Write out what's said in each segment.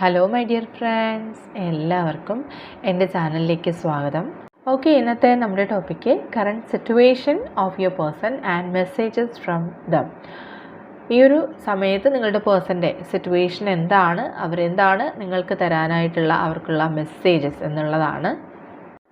Hello my dear friends എല്ലാവർക്കും എന്റെ ചാനലിലേക്ക് സ്വാഗതം. ഓക്കെ ഇന്നത്തെ നമ്മുടെ topic current situation of your person and messages from them ഈ ഒരു സമയത്ത് നിങ്ങളുടെ പേഴ്സന്റെ സിറ്റുവേഷൻ എന്താണ്? അവരെന്താണ് നിങ്ങൾക്ക് തരാനായിട്ടുള്ള അവർക്കുള്ള മെസ്സേജസ് എന്നുള്ളതാണ്.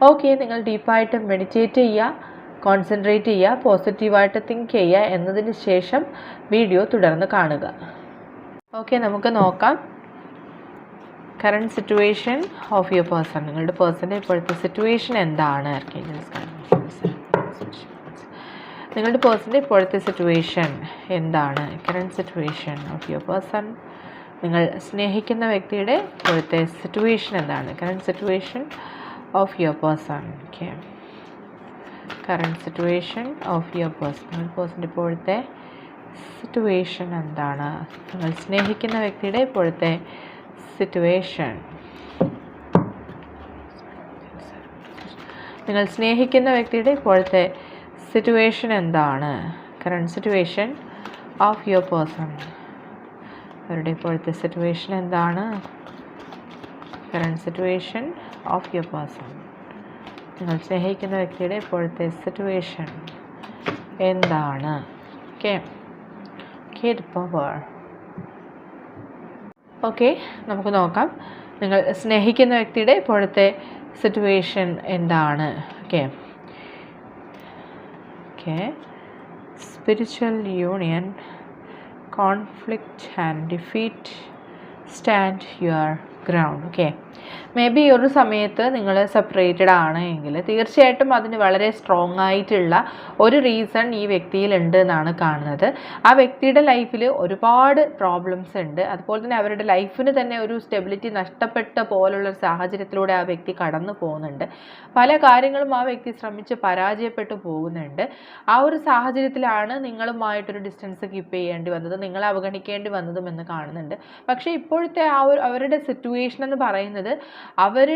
ഓക്കെ നിങ്ങൾ ഡീപ്പായിട്ട് മെഡിറ്റേറ്റ് ചെയ്യുക കോൺസെൻട്രേറ്റ് ചെയ്യുക പോസിറ്റീവായിട്ട് തിങ്ക് ചെയ്യുക എന്നതിന് ശേഷം വീഡിയോ തുടർന്ന് കാണുക. ഓക്കെ നമുക്ക് നോക്കാം. Current situation of your person നിങ്ങളുടെ പേഴ്സന്റെ ഇപ്പോഴത്തെ സിറ്റുവേഷൻ എന്താണ്? നിങ്ങളുടെ പേഴ്സന്റെ ഇപ്പോഴത്തെ സിറ്റുവേഷൻ എന്താണ്? Current situation of your person നിങ്ങൾ സ്നേഹിക്കുന്ന വ്യക്തിയുടെ ഇപ്പോഴത്തെ സിറ്റുവേഷൻ എന്താണ്? Current situation of your person okay? Current situation of your person ഒരു പേഴ്സന്റെ ഇപ്പോഴത്തെ സിറ്റുവേഷൻ എന്താണ്? നിങ്ങൾ സ്നേഹിക്കുന്ന വ്യക്തിയുടെ ഇപ്പോഴത്തെ സിറ്റുവേഷൻ നിങ്ങൾ സ്നേഹിക്കുന്ന വ്യക്തിയുടെ ഇപ്പോഴത്തെ സിറ്റുവേഷൻ എന്താണ്? Current situation of your person അവരുടെ ഇപ്പോഴത്തെ സിറ്റുവേഷൻ എന്താണ്? Current situation of your person നിങ്ങൾ സ്നേഹിക്കുന്ന വ്യക്തിയുടെ ഇപ്പോഴത്തെ സിറ്റുവേഷൻ എന്താണ്? ഓക്കെ കേട്ട് പവർ ഓക്കെ നമുക്ക് നോക്കാം. നിങ്ങൾ സ്നേഹിക്കുന്ന വ്യക്തിയുടെ ഇപ്പോഴത്തെ സിറ്റുവേഷൻ എന്താണ്? Okay okay spiritual union conflict and defeat stand your ground okay maybe ഒരു സമയത്ത് നിങ്ങൾ സെപ്പറേറ്റഡ് ആണ് എങ്കിൽ തീർച്ചയായിട്ടും അതിന് വളരെ സ്ട്രോങ് ആയിട്ടുള്ള ഒരു റീസൺ ഈ വ്യക്തിയിലുണ്ട് എന്നാണ് കാണുന്നത്. ആ വ്യക്തിയുടെ ലൈഫിൽ ഒരുപാട് പ്രോബ്ലംസ് ഉണ്ട്. അതുപോലെ തന്നെ അവരുടെ ലൈഫിന് തന്നെ ഒരു സ്റ്റെബിലിറ്റി നഷ്ടപ്പെട്ട പോലുള്ള ഒരു സാഹചര്യത്തിലൂടെ ആ വ്യക്തി കടന്നു പോകുന്നുണ്ട്. പല കാര്യങ്ങളും ആ വ്യക്തി ശ്രമിച്ച് പരാജയപ്പെട്ടു പോകുന്നുണ്ട്. ആ ഒരു സാഹചര്യത്തിലാണ് നിങ്ങളുമായിട്ടൊരു ഡിസ്റ്റൻസ് കീപ്പ് ചെയ്യേണ്ടി വന്നത് നിങ്ങളെ അവഗണിക്കേണ്ടി വന്നതും എന്ന് കാണുന്നുണ്ട്. പക്ഷേ ഇപ്പോഴത്തെ ആ ഒരു അവരുടെ സിറ്റുവേഷൻ എന്ന് പറയുന്നത് അവർ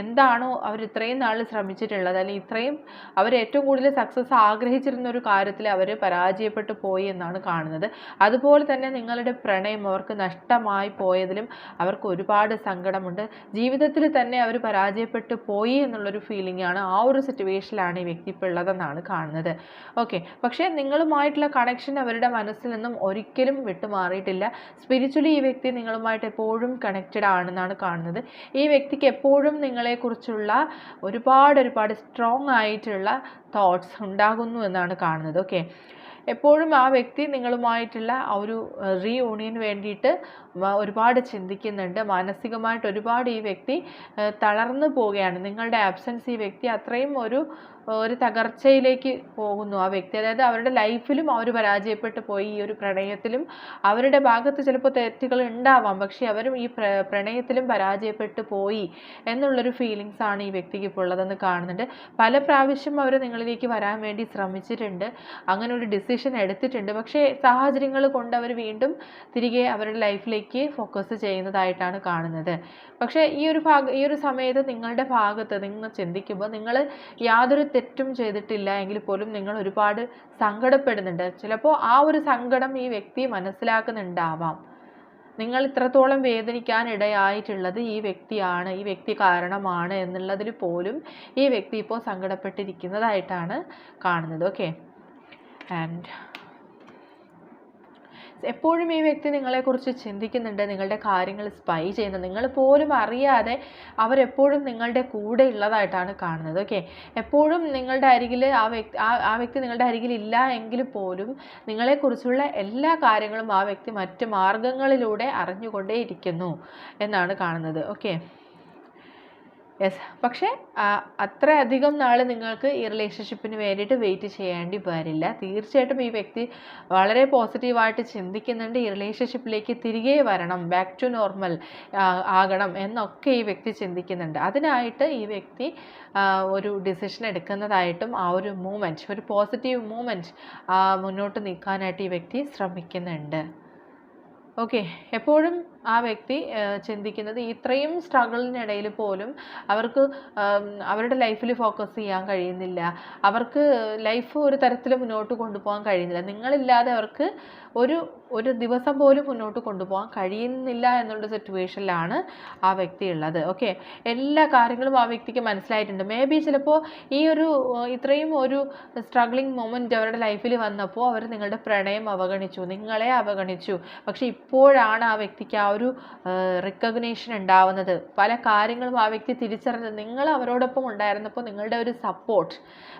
എന്താണോ അവർ ഇത്രയും നാൾ ശ്രമിച്ചിട്ടുള്ളത് അല്ലെങ്കിൽ ഇത്രയും അവർ ഏറ്റവും കൂടുതൽ സക്സസ് ആഗ്രഹിച്ചിരുന്ന ഒരു കാര്യത്തിൽ അവർ പരാജയപ്പെട്ടു പോയി എന്നാണ് കാണുന്നത്. അതുപോലെ തന്നെ നിങ്ങളുടെ പ്രണയം അവർക്ക് നഷ്ടമായി പോയതിലും അവർക്ക് ഒരുപാട് സങ്കടമുണ്ട്. ജീവിതത്തിൽ തന്നെ അവർ പരാജയപ്പെട്ടു പോയി എന്നുള്ളൊരു ഫീലിംഗ് ആണ് ആ ഒരു സിറ്റുവേഷനിലാണ് ഈ വ്യക്തി ഉള്ളതെന്നാണ് കാണുന്നത്. ഓക്കെ പക്ഷേ നിങ്ങളുമായിട്ടുള്ള കണക്ഷൻ അവരുടെ മനസ്സിൽ നിന്നും ഒരിക്കലും വിട്ടുമാറിയിട്ടില്ല. സ്പിരിച്വലി ഈ വ്യക്തി നിങ്ങളുമായിട്ട് എപ്പോഴും കണക്റ്റഡ് ആണെന്നാണ് കാണുന്നത്. ഈ വ്യക്തിക്ക് എപ്പോഴും നിങ്ങളെക്കുറിച്ചുള്ള ഒരുപാട് ഒരുപാട് സ്ട്രോങ് ആയിട്ടുള്ള തോട്ട്സ് ഉണ്ടാകുന്നു എന്നാണ് കാണുന്നത്. ഓക്കെ എപ്പോഴും ആ വ്യക്തി നിങ്ങളുമായിട്ടുള്ള ആ ഒരു റീയൂണിയന് വേണ്ടിയിട്ട് ഒരുപാട് ചിന്തിക്കുന്നുണ്ട്. മാനസികമായിട്ട് ഒരുപാട് ഈ വ്യക്തി തളർന്നു പോവുകയാണ്. നിങ്ങളുടെ ആബ്സെൻസ് ഈ വ്യക്തി അത്രയും ഒരു ഒരു തകർച്ചയിലേക്ക് പോകുന്നു ആ വ്യക്തി. അതായത് അവരുടെ ലൈഫിലും അവർ പരാജയപ്പെട്ടു പോയി. ഈ ഒരു പ്രണയത്തിലും അവരുടെ ഭാഗത്ത് ചിലപ്പോൾ തെറ്റുകൾ ഉണ്ടാവാം. പക്ഷേ അവരും ഈ പ്ര പ്രണയത്തിലും പരാജയപ്പെട്ടു പോയി എന്നുള്ളൊരു ഫീലിങ്സ് ആണ് ഈ വ്യക്തിക്ക് ഇപ്പോൾ ഉള്ളതെന്ന് കാണുന്നുണ്ട്. പല പ്രാവശ്യം അവർ നിങ്ങളിലേക്ക് വരാൻ വേണ്ടി ശ്രമിച്ചിട്ടുണ്ട്. അങ്ങനെ ഒരു ഡിസിഷൻ എടുത്തിട്ടുണ്ട്. പക്ഷേ സാഹചര്യങ്ങൾ കൊണ്ട് അവർ വീണ്ടും തിരികെ അവരുടെ ലൈഫിലേക്ക് ഫോക്കസ് ചെയ്യുന്നതായിട്ടാണ് കാണുന്നത്. പക്ഷേ ഈ ഒരു ഭാഗ ഈ ഒരു സമയത്ത് നിങ്ങളുടെ ഭാഗത്ത് നിങ്ങൾ ചിന്തിക്കുമ്പോൾ നിങ്ങൾ യാതൊരു തെറ്റും ചെയ്തിട്ടില്ല എങ്കിൽ പോലും നിങ്ങൾ ഒരുപാട് സങ്കടപ്പെടുന്നുണ്ട്. ചിലപ്പോൾ ആ ഒരു സങ്കടം ഈ വ്യക്തി മനസ്സിലാക്കുന്നുണ്ടാവാം. നിങ്ങൾ ഇത്രത്തോളം വേദനിക്കാൻ ഇടയായിട്ടുള്ളത് ഈ വ്യക്തിയാണ് ഈ വ്യക്തി കാരണമാണ് എന്നുള്ളതിൽ പോലും ഈ വ്യക്തി ഇപ്പോൾ സങ്കടപ്പെട്ടിരിക്കുന്നതായിട്ടാണ് കാണുന്നത്. ഓക്കെ ആൻഡ് എപ്പോഴും ഈ വ്യക്തി നിങ്ങളെക്കുറിച്ച് ചിന്തിക്കുന്നുണ്ട് നിങ്ങളുടെ കാര്യങ്ങൾ സ്പൈ ചെയ്യുന്നത് നിങ്ങൾ പോലും അറിയാതെ അവരെപ്പോഴും നിങ്ങളുടെ കൂടെ ഉള്ളതായിട്ടാണ് കാണുന്നത് ഓക്കെ എപ്പോഴും നിങ്ങളുടെ അരികിൽ ആ വ്യക്തി ആ വ്യക്തി നിങ്ങളുടെ അരികിൽ ഇല്ല എങ്കിൽ പോലും നിങ്ങളെക്കുറിച്ചുള്ള എല്ലാ കാര്യങ്ങളും ആ വ്യക്തി മറ്റ് മാർഗങ്ങളിലൂടെ അറിഞ്ഞുകൊണ്ടേയിരിക്കുന്നു എന്നാണ് കാണുന്നത് ഓക്കെ യെസ് പക്ഷേ അത്രയധികം നാൾ നിങ്ങൾക്ക് ഈ റിലേഷൻഷിപ്പിന് വേണ്ടിയിട്ട് വെയിറ്റ് ചെയ്യേണ്ടി വരില്ല. തീർച്ചയായിട്ടും ഈ വ്യക്തി വളരെ പോസിറ്റീവായിട്ട് ചിന്തിക്കുന്നുണ്ട്. ഈ റിലേഷൻഷിപ്പിലേക്ക് തിരികെ വരണം. ബാക്ക് ടു നോർമൽ ആകണം എന്നൊക്കെ ഈ വ്യക്തി ചിന്തിക്കുന്നുണ്ട്. അതിനായിട്ട് ഈ വ്യക്തി ഒരു ഡിസിഷൻ എടുക്കുന്നതായിട്ടും ആ ഒരു മൂമെന്റ് ഒരു പോസിറ്റീവ് മൂമെന്റ് മുന്നോട്ട് നീക്കാനായിട്ട് ഈ വ്യക്തി ശ്രമിക്കുന്നുണ്ട്. ഓക്കെ എപ്പോഴും ആ വ്യക്തി ചിന്തിക്കുന്നത് ഇത്രയും സ്ട്രഗിളിനിടയിൽ പോലും അവർക്ക് അവരുടെ ലൈഫിൽ ഫോക്കസ് ചെയ്യാൻ കഴിയുന്നില്ല. അവർക്ക് ലൈഫ് ഒരു തരത്തിൽ മുന്നോട്ട് കൊണ്ടുപോകാൻ കഴിയുന്നില്ല. നിങ്ങളില്ലാതെ അവർക്ക് ഒരു ഒരു ദിവസം പോലും മുന്നോട്ട് കൊണ്ടുപോകാൻ കഴിയുന്നില്ല എന്നുള്ള സിറ്റുവേഷനിലാണ് ആ വ്യക്തി ഉള്ളത് ഓക്കെ? എല്ലാ കാര്യങ്ങളും ആ വ്യക്തിക്ക് മനസ്സിലായിട്ടുണ്ട്. മേ ബി ചിലപ്പോൾ ഈ ഒരു ഇത്രയും ഒരു സ്ട്രഗ്ലിംഗ് മൊമെന്റ് അവരുടെ ലൈഫിൽ വന്നപ്പോൾ അവർ നിങ്ങളുടെ പ്രണയം അവഗണിച്ചു നിങ്ങളെ അവഗണിച്ചു. പക്ഷേ ഇപ്പോഴാണ് ആ വ്യക്തിക്ക് ആ ഒരു റിക്കഗ്നേഷൻ ഉണ്ടാവുന്നത്. പല കാര്യങ്ങളും ആ വ്യക്തി തിരിച്ചറിഞ്ഞത്. നിങ്ങൾ അവരോടൊപ്പം ഉണ്ടായിരുന്നപ്പോൾ നിങ്ങളുടെ ഒരു സപ്പോർട്ട്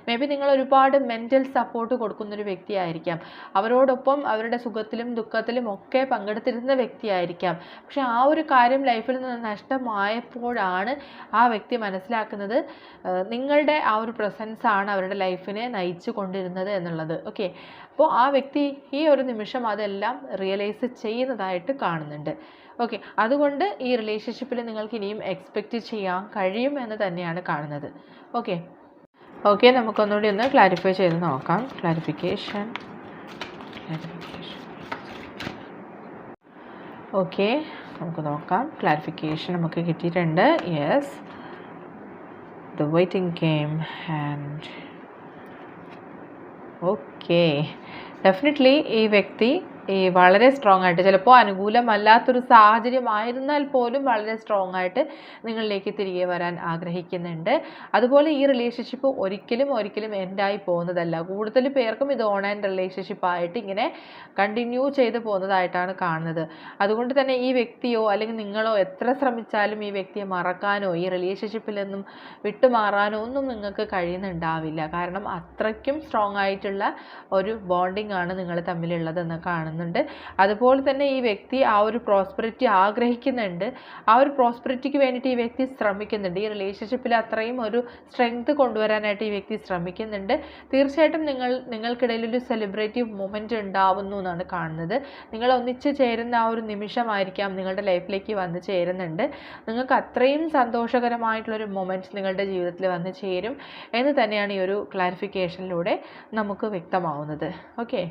മേ ബി നിങ്ങൾ ഒരുപാട് മെന്റൽ സപ്പോർട്ട് കൊടുക്കുന്നൊരു വ്യക്തിയായിരിക്കാം. അവരോടൊപ്പം അവരുടെ സുഖത്തിലും ദുഃഖത്തിലും ഒക്കെ പങ്കെടുത്തിരുന്ന വ്യക്തിയായിരിക്കാം. പക്ഷെ ആ ഒരു കാര്യം ലൈഫിൽ നിന്ന് നഷ്ടമായപ്പോഴാണ് ആ വ്യക്തി മനസ്സിലാക്കുന്നത് നിങ്ങളുടെ ആ ഒരു പ്രസൻസ് ആണ് അവരുടെ ലൈഫിനെ നയിച്ചു കൊണ്ടിരുന്നത് എന്നുള്ളത്. ഓക്കെ അപ്പോൾ ആ വ്യക്തി ഈ ഒരു നിമിഷം അതെല്ലാം റിയലൈസ് ചെയ്യുന്നതായിട്ട് കാണുന്നുണ്ട്. ഓക്കെ അതുകൊണ്ട് ഈ റിലേഷൻഷിപ്പിൽ നിങ്ങൾക്ക് ഇനിയും എക്സ്പെക്റ്റ് ചെയ്യാൻ കഴിയും എന്ന് തന്നെയാണ് കാണുന്നത്. ഓക്കെ ഓക്കെ നമുക്കൊന്നുകൂടി ഒന്ന് ക്ലാരിഫൈ ചെയ്ത് നോക്കാം. ക്ലാരിഫിക്കേഷൻ ഓക്കെ നമുക്ക് നോക്കാം. ക്ലാരിഫിക്കേഷൻ നമുക്ക് കിട്ടിയിട്ടുണ്ട്. Yes the waiting game and okay definitely ഈ വ്യക്തി വളരെ സ്ട്രോങ് ആയിട്ട് ചിലപ്പോൾ അനുകൂലമല്ലാത്തൊരു സാഹചര്യമായിരുന്നാൽ പോലും വളരെ സ്ട്രോങ് ആയിട്ട് നിങ്ങളിലേക്ക് തിരികെ വരാൻ ആഗ്രഹിക്കുന്നുണ്ട്. അതുപോലെ ഈ റിലേഷൻഷിപ്പ് ഒരിക്കലും ഒരിക്കലും എൻഡായി പോകുന്നതല്ല. കൂടുതൽ പേർക്കും ഇത് ഓൺ ആൻഡ് റിലേഷൻഷിപ്പ് ആയിട്ട് ഇങ്ങനെ കണ്ടിന്യൂ ചെയ്ത് പോകുന്നതായിട്ടാണ് കാണുന്നത്. അതുകൊണ്ട് തന്നെ ഈ വ്യക്തിയോ അല്ലെങ്കിൽ നിങ്ങളോ എത്ര ശ്രമിച്ചാലും ഈ വ്യക്തിയെ മറക്കാനോ ഈ റിലേഷൻഷിപ്പിൽ നിന്നും വിട്ടുമാറാനോ ഒന്നും നിങ്ങൾക്ക് കഴിയുന്നുണ്ടാവില്ല. കാരണം അത്രയ്ക്കും സ്ട്രോങ് ആയിട്ടുള്ള ഒരു ബോണ്ടിങ് ആണ് നിങ്ങൾ തമ്മിലുള്ളതെന്ന് കാണുന്നത്. കാണുന്നുണ്ട്. അതുപോലെ തന്നെ ഈ വ്യക്തി ആ ഒരു പ്രോസ്പെറിറ്റി ആഗ്രഹിക്കുന്നുണ്ട്. ആ ഒരു പ്രോസ്പെറിറ്റിക്ക് വേണ്ടിയിട്ട് ഈ വ്യക്തി ശ്രമിക്കുന്നുണ്ട്. ഈ റിലേഷൻഷിപ്പിൽ അത്രയും ഒരു സ്ട്രെങ്ത് കൊണ്ടുവരാനായിട്ട് ഈ വ്യക്തി ശ്രമിക്കുന്നുണ്ട്. തീർച്ചയായിട്ടും നിങ്ങൾ നിങ്ങൾക്കിടയിൽ ഒരു സെലിബ്രേറ്റീവ് മൊമെന്റ് ഉണ്ടാവുന്നു എന്നാണ് കാണുന്നത്. നിങ്ങൾ ഒന്നിച്ച് ചേരുന്ന ആ ഒരു നിമിഷമായിരിക്കാം നിങ്ങളുടെ ലൈഫിലേക്ക് വന്ന് ചേരുന്നുണ്ട്. നിങ്ങൾക്ക് അത്രയും സന്തോഷകരമായിട്ടുള്ളൊരു മൊമെന്റ്സ് നിങ്ങളുടെ ജീവിതത്തിൽ വന്ന് ചേരും എന്ന് തന്നെയാണ് ഈ ഒരു ക്ലാരിഫിക്കേഷനിലൂടെ നമുക്ക് വ്യക്തമാവുന്നത്. ഓക്കെ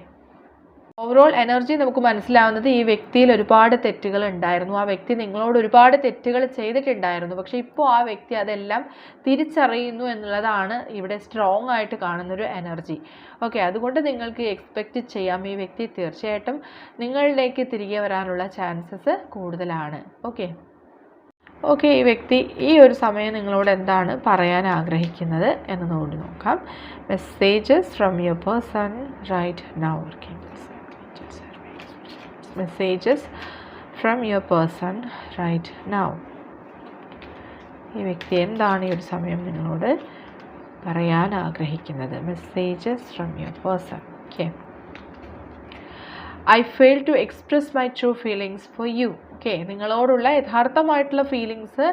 ഓവറോൾ എനർജി നമുക്ക് മനസ്സിലാവുന്നത് ഈ വ്യക്തിയിൽ ഒരുപാട് തെറ്റുകൾ ഉണ്ടായിരുന്നു. ആ വ്യക്തി നിങ്ങളോട് ഒരുപാട് തെറ്റുകൾ ചെയ്തിട്ടുണ്ടായിരുന്നു. പക്ഷേ ഇപ്പോൾ ആ വ്യക്തി അതെല്ലാം തിരിച്ചറിയുന്നു എന്നുള്ളതാണ് ഇവിടെ സ്ട്രോങ് ആയിട്ട് കാണുന്നൊരു എനർജി ഓക്കെ അതുകൊണ്ട് നിങ്ങൾക്ക് എക്സ്പെക്റ്റ് ചെയ്യാം ഈ വ്യക്തി തീർച്ചയായിട്ടും നിങ്ങളിലേക്ക് തിരികെ വരാനുള്ള ചാൻസസ് കൂടുതലാണ്. ഓക്കെ ഓക്കെ ഈ വ്യക്തി ഈ ഒരു സമയം നിങ്ങളോട് എന്താണ് പറയാൻ ആഗ്രഹിക്കുന്നത് എന്ന് നോക്കി. നോക്കാം messages from your person right now messages from your person right now ഈ വ്യക്തി എന്താണ് ഈ ഒരു സമയം നിങ്ങളോട് പറയാൻ ആഗ്രഹിക്കുന്നത്? Messages from your person okay I fail to express my true feelings for you okay നിങ്ങളോടുള്ള യഥാർത്ഥമായിട്ടുള്ള ഫീലിങ്സ്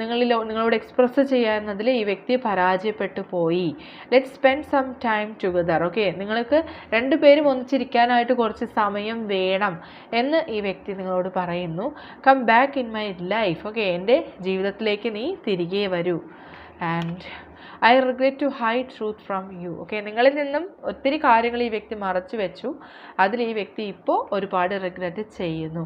നിങ്ങളിലോ നിങ്ങളോട് എക്സ്പ്രസ് ചെയ്യാവുന്നതിൽ ഈ വ്യക്തി പരാജയപ്പെട്ടു പോയി. Let spend some time together okay നിങ്ങൾക്ക് രണ്ടുപേരും ഒന്നിച്ചിരിക്കാനായിട്ട് കുറച്ച് സമയം വേണം എന്ന് ഈ വ്യക്തി നിങ്ങളോട് പറയുന്നു. Come back in my life okay എന്റെ ജീവിതത്തിലേക്ക് നീ തിരികെ വരൂ. And I regret to hide truth from you okay നിങ്ങളിൽ നിന്നും ഒത്തിരി കാര്യങ്ങൾ ഈ വ്യക്തി മറച്ചു വെച്ചു. അതിൽ ഈ വ്യക്തി ഇപ്പോൾ ഒരുപാട് റിഗ്രറ്റ് ചെയ്യുന്നു.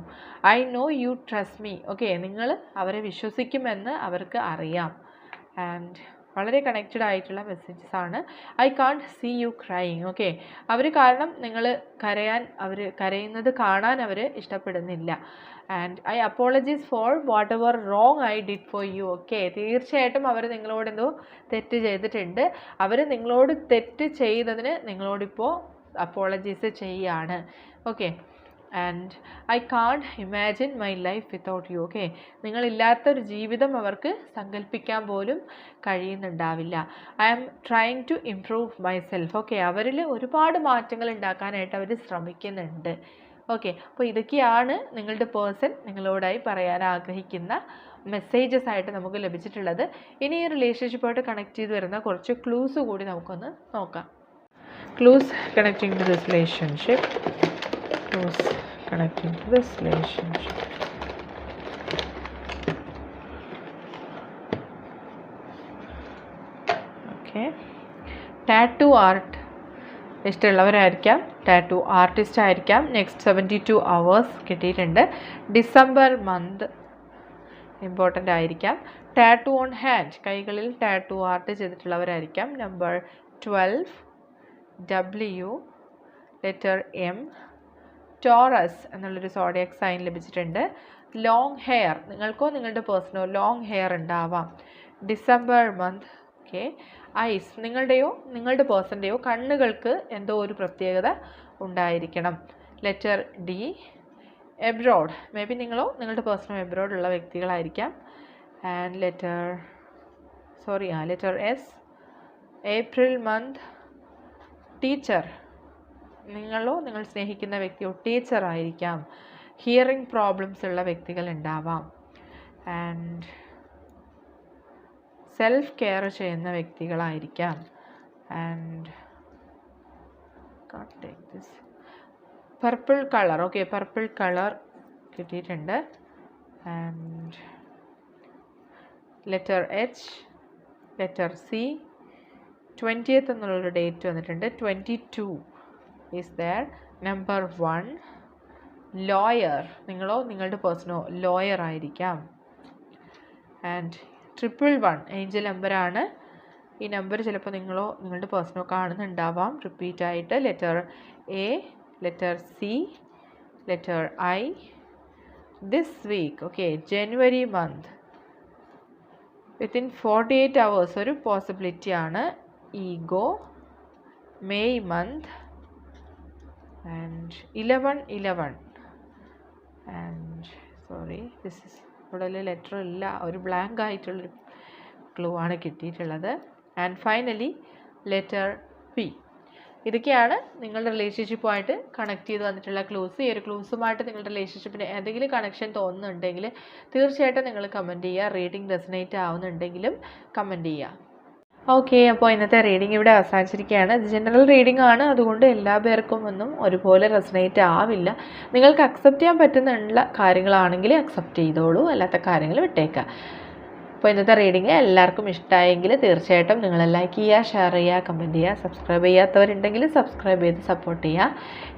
I know you trust me okay നിങ്ങൾ അവരെ വിശ്വസിക്കുമെന്ന് അവർക്ക് അറിയാം. ആൻഡ് വളരെ കണക്റ്റഡ് ആയിട്ടുള്ള മെസ്സേജസ് ആണ്. I can't see you crying okay അവർ കാരണം നിങ്ങൾ കരയാൻ അവർ കരയുന്നത് കാണാൻ അവർ ഇഷ്ടപ്പെടുന്നില്ല. And I apologies for whatever wrong I did for you okay തീർച്ചയായിട്ടും അവർ നിങ്ങളോട് എന്തോ തെറ്റ് ചെയ്തിട്ടുണ്ട്. അവർ നിങ്ങളോട് തെറ്റ് ചെയ്തതിന് നിങ്ങളോടിപ്പോൾ അപ്പോളജീസ് ചെയ്യാണ്. Okay and I can't imagine my life without you okay നിങ്ങളില്ലാത്തൊരു ജീവിതം അവർക്ക് സങ്കല്പിക്കാൻ പോലും കഴിയുന്നുണ്ടാവില്ല. I am trying to improve myself okay അവരിൽ ഒരുപാട് മാറ്റങ്ങൾ ഉണ്ടാക്കാനായിട്ട് അവർ ശ്രമിക്കുന്നുണ്ട് ഓക്കെ അപ്പോൾ ഇതൊക്കെയാണ് നിങ്ങളുടെ പേഴ്സൺ നിങ്ങളോടായി പറയാൻ ആഗ്രഹിക്കുന്ന മെസ്സേജസ് ആയിട്ട് നമുക്ക് ലഭിച്ചിട്ടുള്ളത്. ഇനി ഈ റിലേഷൻഷിപ്പായിട്ട് കണക്ട് ചെയ്ത് വരുന്ന കുറച്ച് ക്ലൂസ് കൂടി നമുക്കൊന്ന് നോക്കാം. Clues connecting to this relationship clues connecting to this relationship. Okay tattoo art ഇഷ്ടമുള്ളവരായിരിക്കാം. Tattoo artist ആയിരിക്കാം. നെക്സ്റ്റ് സെവന്റി ടു അവേഴ്സ് കിട്ടിയിട്ടുണ്ട്. ഡിസംബർ മന്ത് ഇമ്പോർട്ടന്റ് ആയിരിക്കാം. ടാറ്റു ഓൺ ഹാൻഡ് കൈകളിൽ tattoo art ചെയ്തിട്ടുള്ളവരായിരിക്കാം. Number twelve W letter M Taurus എന്നുള്ളൊരു zodiac sign ലഭിച്ചിട്ടുണ്ട്. Long hair നിങ്ങൾക്കോ നിങ്ങളുടെ പേഴ്സണോ long hair ഉണ്ടാവാം. ഡിസംബർ മന്ത് ഓക്കെ ഐസ് നിങ്ങളുടെയോ നിങ്ങളുടെ പേഴ്സന്റെയോ കണ്ണുകൾക്ക് എന്തോ ഒരു പ്രത്യേകത ഉണ്ടായിരിക്കണം. Letter D abroad may be നിങ്ങളോ നിങ്ങളുടെ പേഴ്സണോ എബ്രോഡ് ഉള്ള വ്യക്തികളായിരിക്കാം. ആൻഡ് ലെറ്റർ സോറി ആ letter S April month teacher നിങ്ങളോ നിങ്ങൾ സ്നേഹിക്കുന്ന വ്യക്തിയോ ടീച്ചർ ആയിരിക്കാം. ഹിയറിംഗ് പ്രോബ്ലംസ് ഉള്ള വ്യക്തികൾ ഉണ്ടാവാം. ആൻഡ് സെൽഫ് കെയർ ചെയ്യുന്ന വ്യക്തികളായിരിക്കാം. And take this purple colour okay purple colour കിട്ടിയിട്ടുണ്ട്. And letter H letter C twentieth എന്നുള്ളൊരു ഡേറ്റ് വന്നിട്ടുണ്ട്. Twenty two is there number one lawyer നിങ്ങളോ നിങ്ങളുടെ പേഴ്സണോ ലോയർ ആയിരിക്കാം. ആൻഡ് ട്രിപ്പിൾ വൺ ഏഞ്ചൽ നമ്പറാണ് ഈ നമ്പർ ചിലപ്പോൾ നിങ്ങളോ നിങ്ങളുടെ പേഴ്സണോ കാണുന്നുണ്ടാവാം. റിപ്പീറ്റ് ആയിട്ട് letter A letter C letter I this week okay January month within forty eight hours ഒരു പോസിബിലിറ്റിയാണ് ego May month and eleven eleven and sorry this is ഇവിടെ ലെറ്റർ ഇല്ല ഒരു ബ്ലാങ്ക് ആയിട്ടുള്ളൊരു ക്ലൂ ആണ് കിട്ടിയിട്ടുള്ളത്. ആൻഡ് ഫൈനലി ലെറ്റർ പി ഇതൊക്കെയാണ് നിങ്ങളുടെ റിലേഷൻഷിപ്പുമായിട്ട് connect ചെയ്ത് വന്നിട്ടുള്ള ക്ലൂസ് ഈ ഒരു ക്ലൂസുമായിട്ട് നിങ്ങളുടെ റിലേഷൻഷിപ്പിന് എന്തെങ്കിലും കണക്ഷൻ തോന്നുന്നുണ്ടെങ്കിൽ തീർച്ചയായിട്ടും നിങ്ങൾ കമന്റ് ചെയ്യുക. റീഡിംഗ് റെസനേറ്റ് ആവുന്നുണ്ടെങ്കിലും കമന്റ് ചെയ്യുക. ഓക്കെ അപ്പോൾ ഇന്നത്തെ റീഡിംഗ് ഇവിടെ അവസാനിച്ചിരിക്കുകയാണ്. ഇത് ജനറൽ റീഡിംഗ് ആണ്. അതുകൊണ്ട് എല്ലാ പേർക്കും ഒന്നും ഒരുപോലെ റെസനേറ്റ് ആവില്ല. നിങ്ങൾക്ക് അക്സെപ്റ്റ് ചെയ്യാൻ പറ്റുന്നുള്ള കാര്യങ്ങളാണെങ്കിൽ അക്സെപ്റ്റ് ചെയ്തോളൂ. അല്ലാത്ത കാര്യങ്ങൾ വിട്ടേക്കുക അപ്പോൾ ഇന്നത്തെ റീഡിംഗ് എല്ലാവർക്കും ഇഷ്ടമായെങ്കിൽ തീർച്ചയായിട്ടും നിങ്ങൾ ലൈക്ക് ചെയ്യുക ഷെയർ ചെയ്യുക കമന്റ് ചെയ്യുക സബ്സ്ക്രൈബ് ചെയ്യാത്തവരുണ്ടെങ്കിൽ സബ്സ്ക്രൈബ് ചെയ്ത് സപ്പോർട്ട് ചെയ്യുക.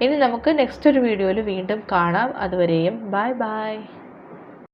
ഇനി നമുക്ക് നെക്സ്റ്റ് ഒരു വീഡിയോയിൽ വീണ്ടും കാണാം. അതുവരെയും ബൈ ബൈ